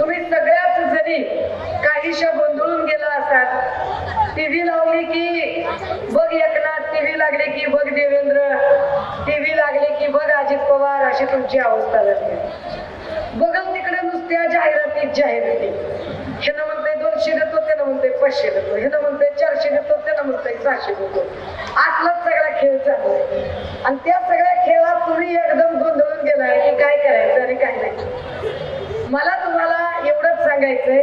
तुम्ही सगळ्याच जरी काहीशा गोंधळून गेला असाल. टीव्ही लावली की बघ एकनाथ टीव्ही लागली की बघ देवेंद्र. टीव्ही लागली की बघ अजित पवार अशी तुमची अवस्था लागते बघल तिकडे नुसत्या जाहिराती जाहिराती. ह्यानं म्हणतंय दोनशे देतो त्यानं म्हणतंय पाचशे देतो. ह्यानं म्हणतंय चारशे देतो त्यानं म्हणतंय सहाशे देतो. असलाच सगळा खेळ चालू आहे. आणि त्या सगळ्या खेळात तुम्ही एकदम गोंधळून गेलाय की काय करायचं आणि काय नाही. एवढंच सांगायचंय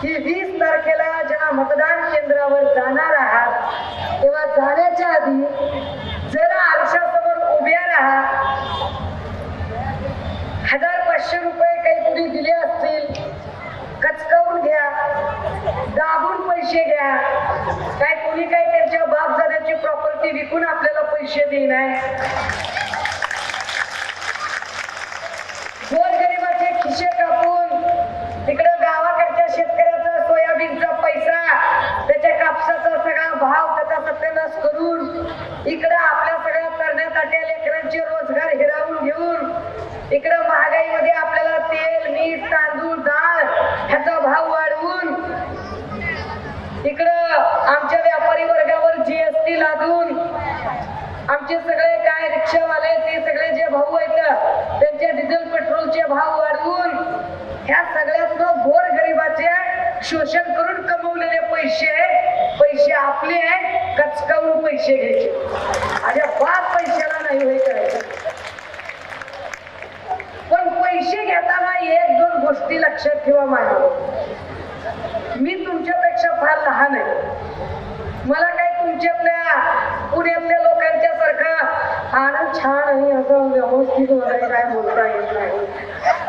की वीस तारखेला जेव्हा मतदान केंद्रावर जाणार आहात तेव्हा जाण्याच्या आधी जरा आरशासमोर उभ्या राहा. हजार पाचशे रुपये काहीतरी दिले असतील कचकावून घ्या दाबून पैसे घ्या. काय कुणी काय त्यांच्या बाप जाण्याची प्रॉपर्टी विकून आपल्याला पैसे देणार गोरगरिबाचे खिशे कापून तिकडं गावाकडच्या शेतकऱ्याचा सोयाबीनचा पैसा त्याच्या कापसाचा सगळा भाव त्याचा सत्यानाश करून इकडं आपल्या सगळ्या करण्यासाठी लेकरांचे रोजगार हिरावून घेऊन इकडं महागाईमध्ये आपल्याला तेल मीठ तांदूळ डाळ ह्याचा भाव वाढवून इकडं आमच्या व्यापारी वर्गावर जीएसटी लादून आमचे सगळे काय रिक्षावाले ते सगळे जे भाऊ आहेत त्यांचे डिझेल पेट्रोलचे भाव वाढवून ह्या सगळ्यातनं गोर गरिबाचे शोषण करून कमवलेले पैसे पैसे आपले कचकावून पैसे घ्यायचे. माझ्या बाप पैशाला नाही हे करायचं. पण पैसे घेताना एक दोन गोष्टी लक्षात ठेवा माझ्या. मी तुमच्यापेक्षा फार लहान आहे. मला काय तुमच्यातल्या पुण्यातल्या लोकांच्या सारखा आनंद छान आहे असं व्यवस्थित वगैरे काय बोलता येत नाही.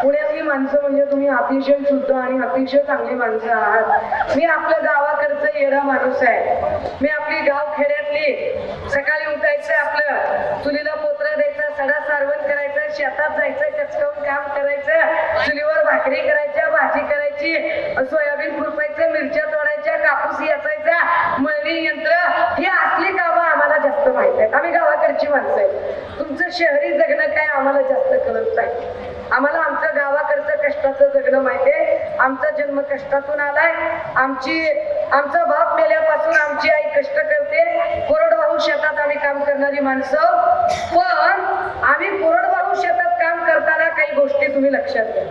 पुण्यातली माणसं म्हणजे तुम्ही अतिशय शुद्ध आणि अतिशय चांगली माणसं आहात. मी आपल्या गावात गावाकडचं येडा माणूस आहे. मी आपली गाव खेड्यातली सकाळी उठायचं आपलं. चुलीला पोत्र द्यायचं सडा सारवण करायचं शेतात जायचं कचकावून काम करायचं चुलीवर भाकरी करायच्या भाजी करायची सोयाबीन खुरपायचं मिरच्या तोडायच्या कापूस याचायचा मळणी यंत्र ही असली कामं आम्हाला जास्त माहीत आहेत. आम्ही गावाकडची माणसं आहे तुमचं शहरी जगणं काय आम्हाला जास्त कळत नाही. आम्हाला आमचं गावाकडचं कष्टाचं जगणं माहिती आहे. आमचा जन्म कष्टातून आलाय. आमची आमचा बाप मेल्यापासून आमची आई कष्ट करते. कोरडवाहू शेतात आम्ही काम करणारी माणसं. पण आम्ही कोरडवाहू शेतात काम करताना काही गोष्टी तुम्ही लक्षात घ्या.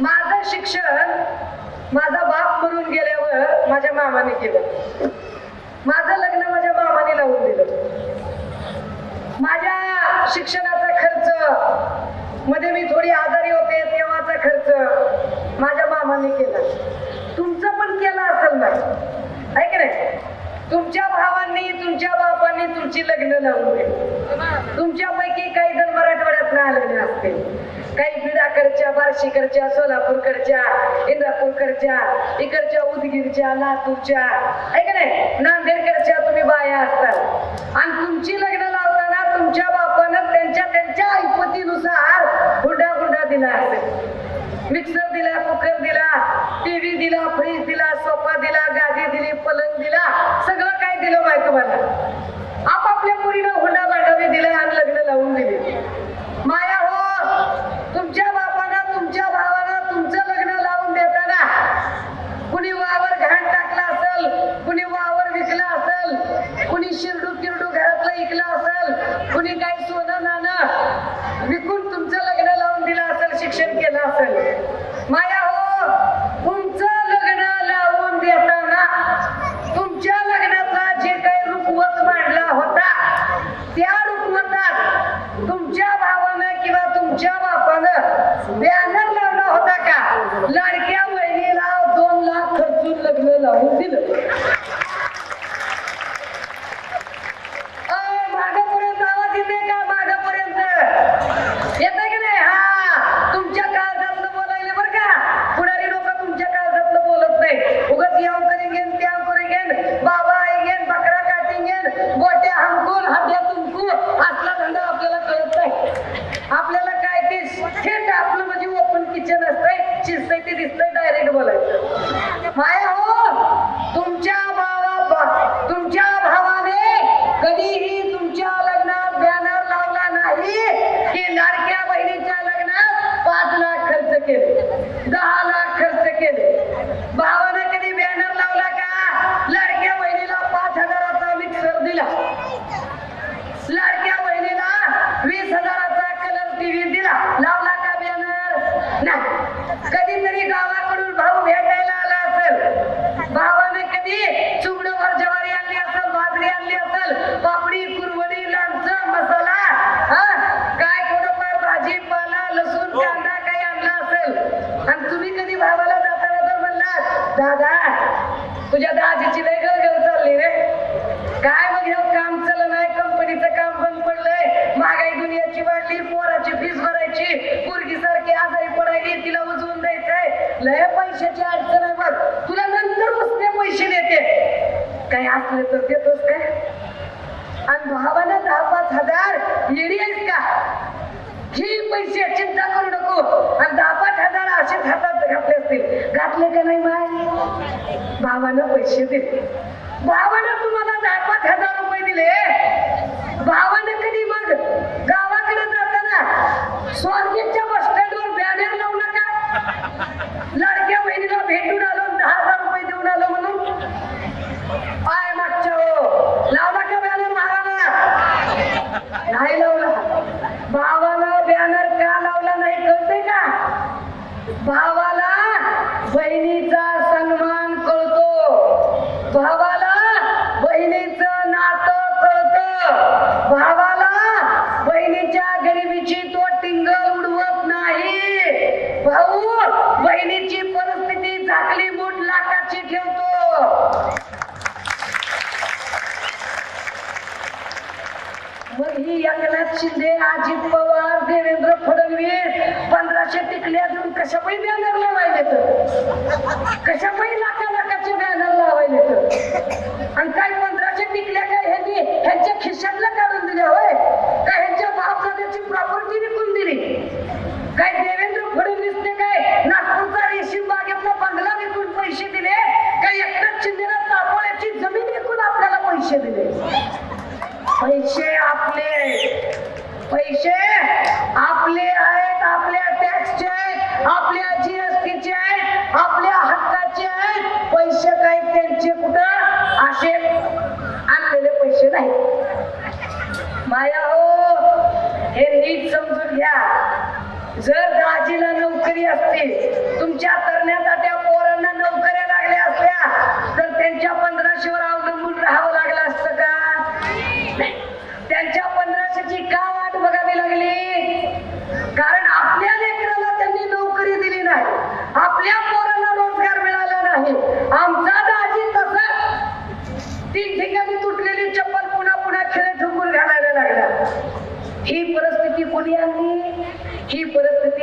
माझं शिक्षण माझा बाप मरून गेल्यावर माझ्या मामाने केलं. माझं लग्न माझ्या मामाने लावून दिलं. माझ्या शिक्षणाचा खर्च मध्ये मी थोडी आजारी होते तेव्हाचा खर्च माझ्या मामाने केला. तुमचं पण केला असेल ना? आहे की नाही? तुमच्या भावांनी तुमच्या बापांनी तुमची लग्न लावून दिली. तुमच्यापैकी काही जण मराठवाड्यात ना लग्न असतील. काही बिडाकडच्या बार्शीकडच्या सोलापूरकडच्या इंदापूरकडच्या इकडच्या उदगीरच्या लातूरच्या. ऐक नाही? नांदेडकडच्या तुम्ही बाया असतात. आणि तुमची लग्न लावताना तुमच्या बापानं त्यांच्या त्यांच्या ऐपतीनुसार हुंडा हुंडा दिला असेल. मिक्सर दिला कुकर दिला टीव्ही दिला फ्रीज दिला सोफा दिला गादी दिली पलंग दिला आणि भावानं दहा पाच हजार येडी आहेत का? ही पैसे चिंता करू नको. आणि दहा पाच हजार असेच हातात घातले असतील. घातले का नाही माय? भावानं पैसे दिले. भावानं तुम्हाला दहा पाच हजार रुपये दिले भावानं कधी मग गावाकडे जाताना स्वारगेटच्या बस स्टँडवर बॅनर लावू नका लाडक्या बहिणीला भेटून आलो आणि दहा हजार रुपये देऊन आलो म्हणून पाय मागच्या हो लावला का बॅनर भावानं नाही लावला भावाला बॅनर का लावला नाही कळते का भावाला बहिणीचा सन्मान कळतो भावाला बहिणीचं नातं कळतं भावाला बहिणीच्या गरिबीची तो टिंगल उडवत नाही भाऊ बहिणीची परिस्थिती झाकली मूठ लाखाची ठेवतो मग ही एकनाथ शिंदे अजित पवार देवेंद्र फडणवीस पंधराशे टिकल्या देऊन कशा पण बॅनर लावायले तर? कशा पण लाखा लाखाचे बॅनर लावायले तर? आणि काय पंधराशे टिकल्या काय ह्यांनी? ह्यांच्या खिशातल्या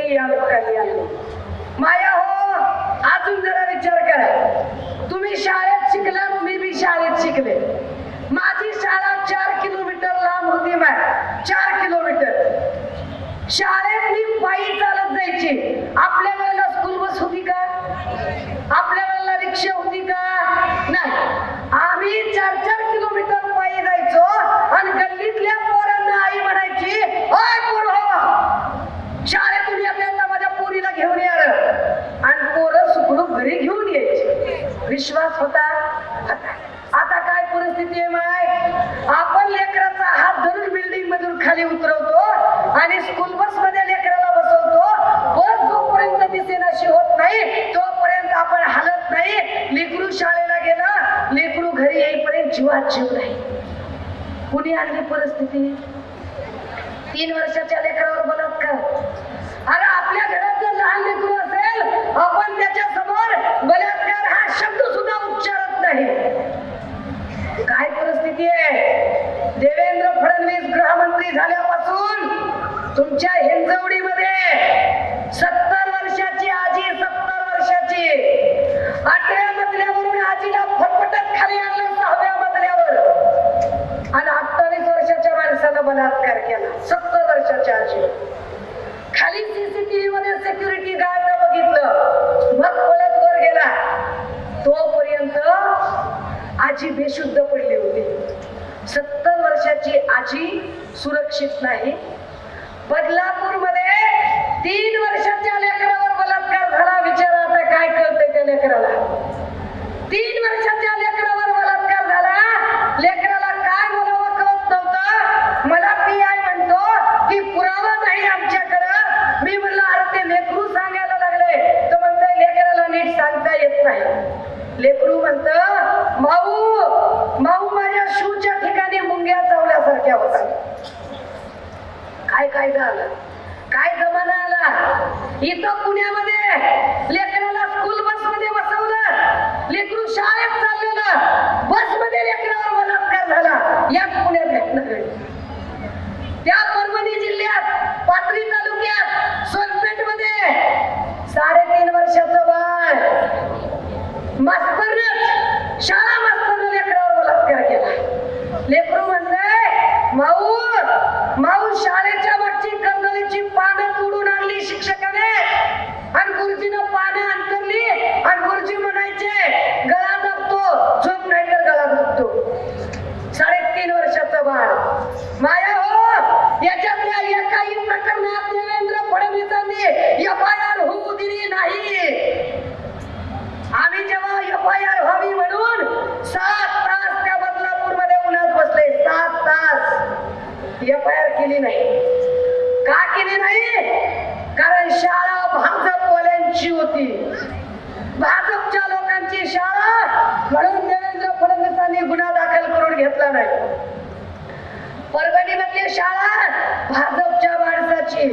परिस्थिती या लोकांनी माया हो अजून जरा विचार करा. तुम्ही शाळेत शिकला मी बी शाळेत शिकले. माझी शाळा चार किलोमीटर लांब होती माय. चार किलोमीटर. शाळा मी पायी चालत जायची आपल्या वेळेला स्कूल बस होती का आपल्या वेळेला रिक्षा होती का नाही आम्ही चार चार किलोमीटर पायी जायचो आणि गल्लीतल्या पोरांना आई म्हणायची ओय पोर शाळेतून येताना माझ्या पोरीला घेऊन या रे." आणि पोरं सुखरूप घरी घेऊन यायची विश्वास होता होता. आता काय परिस्थिती आहे माय आपण लेकराचा हात धरून बिल्डिंग मधून खाली उतरवतो आणि स्कूल बसमध्ये लेकराला बसवतो. बस जोपर्यंत दिसेनाशी होत नाही तोपर्यंत आपण हलत नाही. लेकरू शाळेला गेला लेकरू घरी येईपर्यंत जीवात जीव नाही कुणी आणली परिस्थिती? तीन वर्षाच्या लेकरावर बलात्कार अरे आपल्या घरात जर लहान लेकरू असेल आपण त्याच्यासमोर बलात्कार हा शब्द सुद्धा उच्चारत नाही काय परिस्थिती आहे देवेंद्र फडणवीस गृहमंत्री झाल्यापासून तुमच्या हिंजवडीमध्ये सत्तर वर्षाची आजी सत्तर वर्षाची. आठव्या मजल्यावरून आजीला फटफटत खाली आणलं सहाव्या मजल्यावर. आणि अठ्ठावीस वर्षाच्या माणसाला बलात्कार केला सत्तर वर्षाच्या आजी खाली सीसीटीव्ही मध्ये सिक्युरिटी गार्ड बघितलं. मग पळत वर गेला. तोपर्यंत आजी बेशुद्ध पडली होती. सत्तर वर्षाची आजी सुरक्षित नाही. बदलापूरमध्ये तीन वर्षाच्या लेकरावर बलात्कार झाला. विचार आता काय कळतंय त्या लेकराला? तीन वर्षाच्या लेकरावर बलात्कार झाला. लेकराला काय बोलावं कळत नव्हतं. मला पी आय म्हणतो की पुरावा नाही आमच्याकडं. मी म्हणलं अरे ते लेकरू सांगायला लागले. तर म्हणतंय लेकराला नीट सांगता येत नाही. लेकरू म्हणतं माऊ माऊ माझ्या शूच्या ठिकाणी मुंग्या चावल्यासारख्या होतात. काय कायदा आला काय जमाना आला? इथं पुण्यामध्ये लेकराला स्कूल बसमध्ये बसवलं. लेकरू शाळेत चाललेलं. बसमध्ये लेकरावर बलात्कार झाला. याच पुण्यात घटना घडली त्या परभणी जिल्ह्यात पाथरी तालुक्यात सोनपेठमध्ये साडेतीन वर्षाचं बाळ मास्तरनं शाळा मास्तरनं लेकरावर बलात्कार केला लेकरू म्हणलंय माऊ माऊ शाळेच्या मागची कंदलीची पानं तोडून आणली शिक्षकाने आणि गुरुजीनं पानं अंतरली आणि गुरुजी म्हणायचे गळा दाबतो झोप नाही तर गळा दाबतो साडेतीन वर्षाचं बाळ माया हो याच्यातल्या एकाही प्रकरणात देवेंद्र फडणवीसांनी एफ आय आर होऊ दिली नाही आम्ही जेव्हा एफ आय आर व्हावी म्हणून सात तास त्या बदलापूरमध्ये उन्हात बसले सात तास एफ आय आर केली नाही का केली नाही कारण शाळा भाजपवाल्यांची होती भाजपच्या लोकांची शाळा म्हणून देवेंद्र फडणवीसांनी गुन्हा दाखल करून नाही शाळा भाजपच्या माणसाची.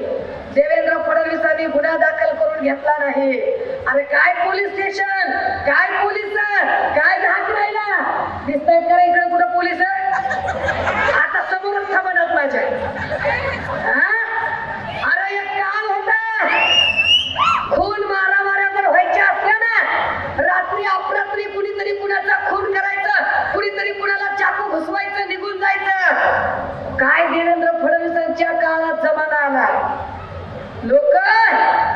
देवेंद्र फडणवीसांनी गुन्हा दाखल करून घेतला नाही. अरे काय पोलीस स्टेशन? काय पोलीस काय धाक राहिला? दिसतायत का इकडे कुठं पोलीस आता समोरच थांबणार माझ्या हा? अरे एक काल होता खून मारामाऱ्या जर व्हायच्या असल्या ना रात्री अपरात्री कुणीतरी कुणाचा खून करायचं कुणीतरी कुणाला चाकू घुसवायचं निघून जायचं काय देवेंद्र फडणवीसांच्या काळात जमाना आला? लोक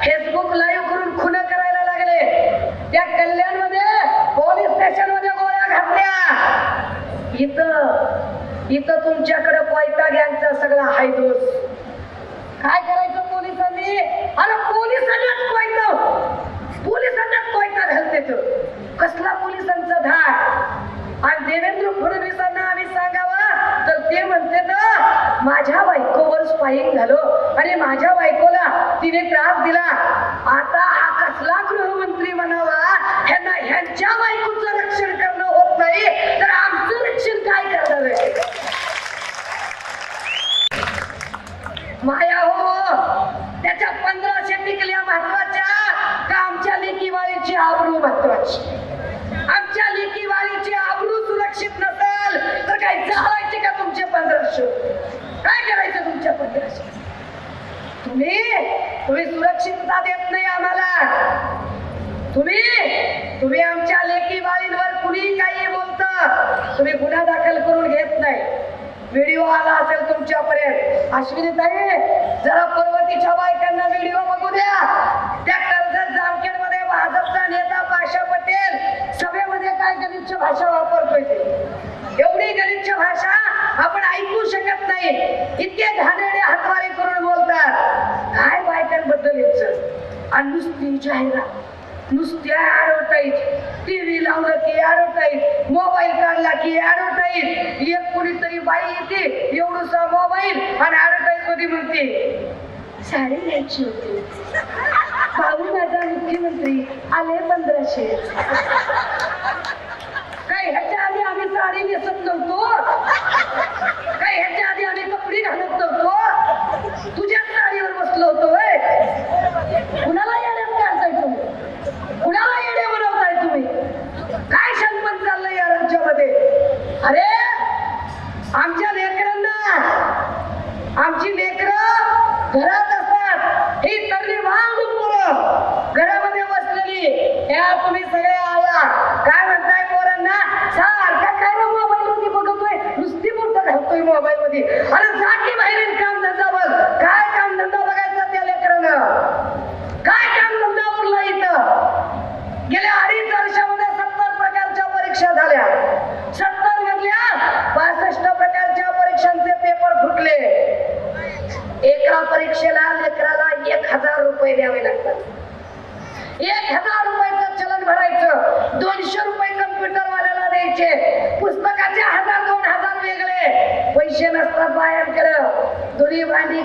फेसबुक लाईव्ह करून खुन करायला लागले. त्या कल्याणमध्ये पोलीस स्टेशनमध्ये गोळ्या घातल्या. इथं इथं तुमच्याकडे पैता गँगचा सगळा हायदोस काय करायचं पोलिसांनी? अरे पोलिसांनाच पोलिसांनाच कोयता घालते तो कसला पोलिसांचा धाक आणि देवेंद्र फडणवीसांना आम्ही सांगावा तर ते म्हणते ना माझ्या बायकोवर स्पाईक झालो आणि माझ्या बायकोला तिने त्रास दिला आता हा कसला गृहमंत्री म्हणावा ह्यांना ह्यांच्या बायकोचं रक्षण करणं होत नाही तर आमचं रक्षण काय करणार आहे माया हो त्याच्या पंधराशे टिकल्या महत्त्वाच्या का आमच्या लेकीवाळीची आबरू महत्वाची आमच्या लेकीवाळीची आबरू सुरक्षित नसेल तर काय चालायचे का तुमचे पंधराशे काय करायचं तुमच्या पंधराशे तुम्ही तुम्ही सुरक्षितता देत नाही आम्हाला तुम्ही तुम्ही आमच्या लेखी बाळींवर कुणी काही बोलत तुम्ही गुन्हा दाखल करून घेत नाही व्हिडिओ आला असेल तुमच्यापर्यंत. अश्विनी ताई जरा पर्वतीच्या बायकांना व्हिडिओ बघू द्या. त्या कर्जत जामखेडमध्ये भाजपचा नेता पाशा पटेल. सभेमध्ये काय गलिच्छ भाषा वापरतोय ते? एवढी गलिच्छ भाषा आपण ऐकू शकत नाही. इतके घाणेरडे हातवारे करून बोलतात. काय बायकांबद्दल इच्छा आणि नुसती जाहिरात. नुसत्या टी व्ही लावलं की ऍडव्हर्टाईज मोबाईल काढला की ऍडव्हर्टाईज एक कुणीतरी बाई येते एवढूसा मोबाईल आणि ऍडव्हर्टाईजमध्ये म्हणते साडी घ्यायची होती. भाऊ माझा मुख्यमंत्री आले पंधराशे. काय ह्याच्या आधी आम्ही साडी नेसत नव्हतो? काय ह्याच्या आधी आम्ही कपडे घालत नव्हतो? तुझ्याच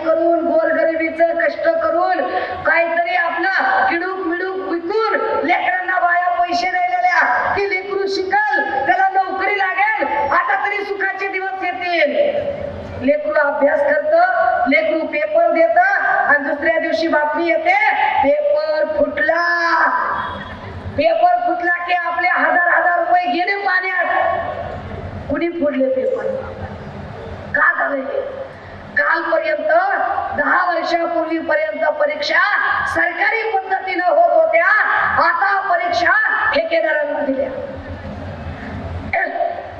करून गोरगरिबीचं कष्ट करून काहीतरी आपलं किडूक मिडूक विकून लेकरांना बाया पैसे राहिलेल्या ती लेकरू शिकल त्याला नोकरी लागेल आता तरी सुखाचे दिवस येतील. लेकरू अभ्यास करत लेकरू पेपर देत आणि दुसऱ्या दिवशी बातमी येते पेपर फुटला. पेपर फुटला की आपले हजार हजार रुपये गेले पाण्यात. कुणी फुटले पेपर? का झाले कालपर्यंत दहा वर्षापूर्वीपर्यंत परीक्षा सरकारी पद्धतीनं होत होत्या. आता परीक्षा ठेकेदारांना दिल्या.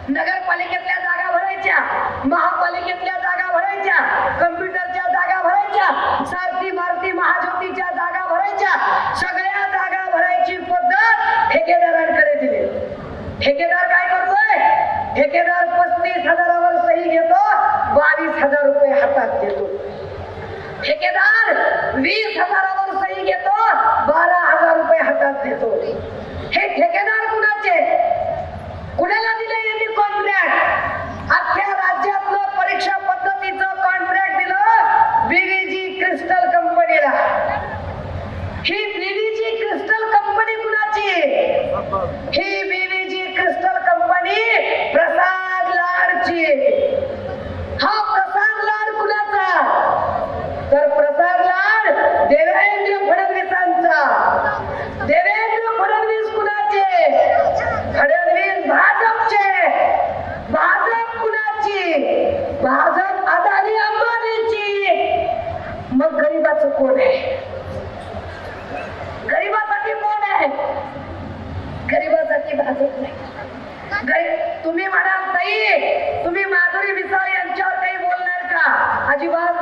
नगरपालिकेतल्या जागा भरायच्या महापालिकेतल्या जागा भरायच्या कम्प्युटरच्या जागा भरायच्या सारथी मारती महाज्योतीच्या जागा भरायच्या सगळ्या जागा भरायची पद्धत ठेकेदारांकडे दिली. ठेकेदार काय ठेकेदार पस्तीस हजारावर सही घेतो बावीस हजार रुपये हातात देतो ठेकेदार वीस हजारावर सही घेतो बारा हजार रुपये हातात देतो तुम्ही म्हणाल ताई तुम्ही माधुरी मिसाळ यांच्यावर काही बोलणार का? अजिबात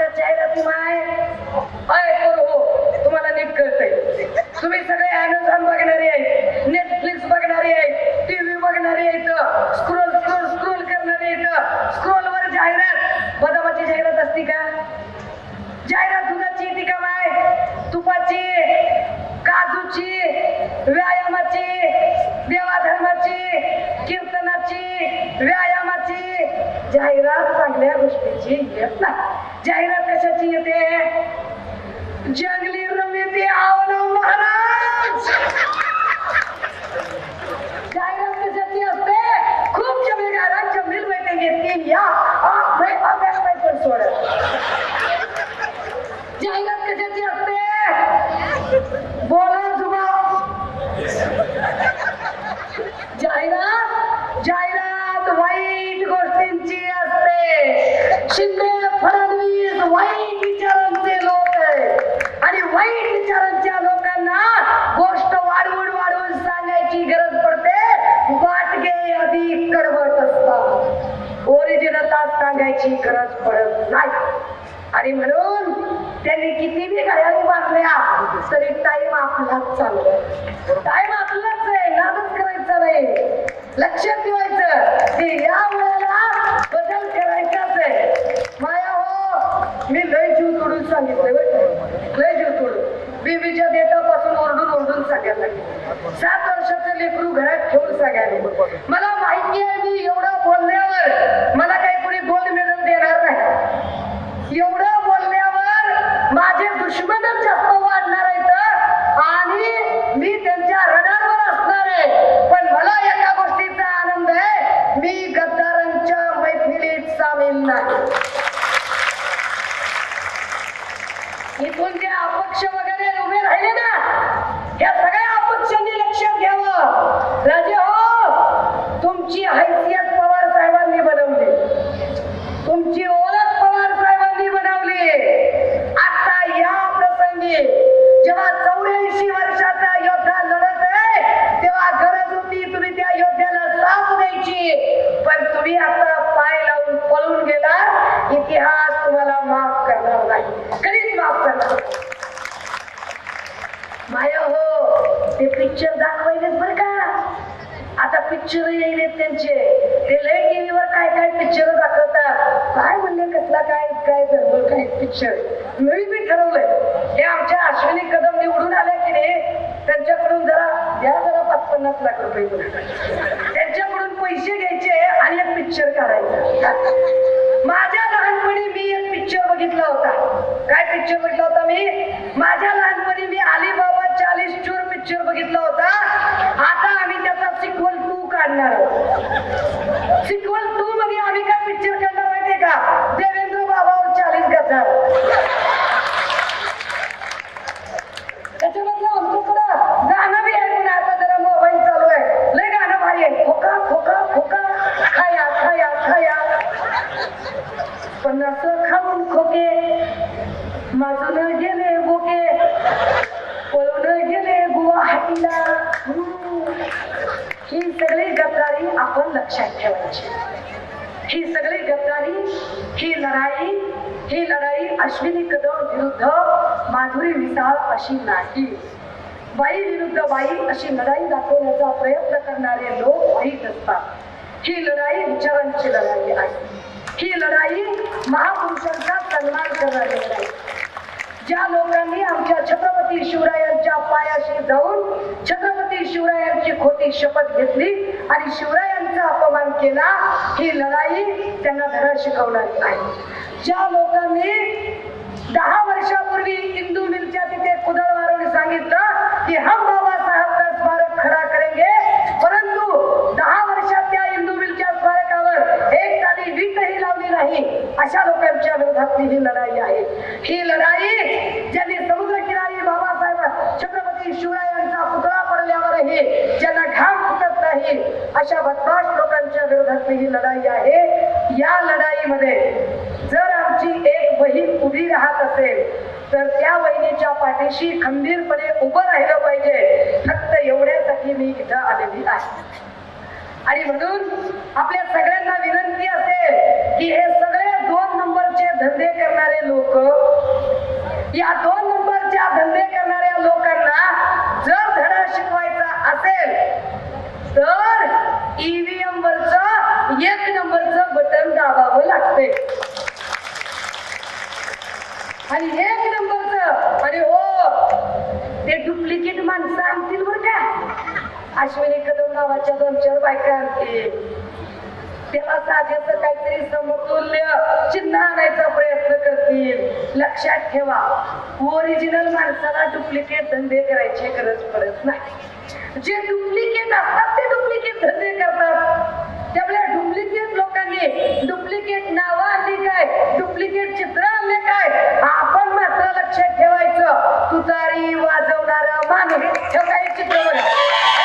आजच्या जाहिराती माय पाय करू हो तुम्हाला नीट कळतंय. तुम्ही सगळे अनुदान बघणारे आहे काय आपलाच आहे. नादच करायचा नाही. लक्षात ठेवायचं की या वेळेला बदल करायचाच आहे. माया हो मी लय जीव तोडून सांगितलं बरं लय जीव तोडून. बीबीच्या देतापासून ओरडून ओरडून सांगायला सात वर्षाचं लेकरू घरात ठेवून सांगायला मला त्यातला काय काय गडबड काय पिक्चर मी मी ठरवलंय. हे आमच्या अश्विनी कदम निवडून आल्या की नाही त्यांच्याकडून जरा द्या जरा पाच पन्नास लाख रुपये त्यांच्याकडून पैसे घ्यायचे आणि एक पिक्चर काढायचा. माझ्या लहानपणी मी एक पिक्चर बघितला होता. काय पिक्चर बघितला होता मी? माझ्या लहानपणी मी अलिबाबा चालीस चोर पिक्चर बघितला होता. आता आम्ही त्याचा सिक्वल टू काढणार आहोत. सिक्वल टू मध्ये आम्ही काय पिक्चर काढणार माहितीये का? माधुरी मिसाळ अशी नाही. बाई विरुद्ध बाई अशी लढाई दाखवण्याचा प्रयत्न करणारे लोक माहीत असतात. ही लढाई विचारांची लढाई आहे. ही लढाई महापुरुषांचा सन्मान करणारी लढाई. ज्या लोकांनी आमच्या छत्रपती शिवरायांच्या पायाशी जाऊन छत्रपती शिवरायांची खोटी शपथ घेतली आणि शिवरायांचा अपमान केला ही लढाई त्यांना धडा शिकवणारी आहे. ज्या लोकांनी दहा वर्षापूर्वी इंदू मिलच्या तिथे कुदळ मारून सांगितलं की हम बाबासाहेब का स्मारक खडा करेंगे? परंतु दहा वर्षात त्या इंदू मिलच्या स्मारकावर एक साधी वीटही लावली नाही. अशा लोकांच्या विरोधातली ही लढाई आहे. ही लढाई ज्यांनी समुद्र किनारी बाबासाहेब छत्रपती शिवरायांचा पुतळा पडल्यावरही ज्यांना घाम फुटत नाही अशा बदमाश लोकांच्या विरोधातली ही लढाई आहे. या लढाईमध्ये जर आमची एक बहीण उभी राहत असेल तर त्या बहिणीच्या पाठीशी खंबीरपणे उभं राहिलं पाहिजे. फक्त एवढ्यासाठी मी इथं आलेली आहे. आणि म्हणून आपल्या सगळ्यांना विनंती असेल की हे सगळे दोन नंबरचे धंदे करणारे लोक या दोन आणि एक बघत अरे हो ते डुप्लिकेट माणसं आणतील बरं का. अश्विनी कदम नावाच्या दोन चार बायका आणतील ते साध्याचं काहीतरी समतुल्य चिन्ह आणायचा प्रयत्न करतील. लक्षात ठेवा ओरिजिनल माणसाला डुप्लिकेट धंदे करायची गरज पडत नाही. जे डुप्लिकेट असतात ते डुप्लिकेट धंदे करतात. त्यामुळे डुप्लिकेट लोकांनी डुप्लिकेट नावं आणली काय? डुप्लिकेट चित्र आणले काय? लक्षात ठेवायचं. तुतारी वाजवणार माणूस ठेवता चित्र बघा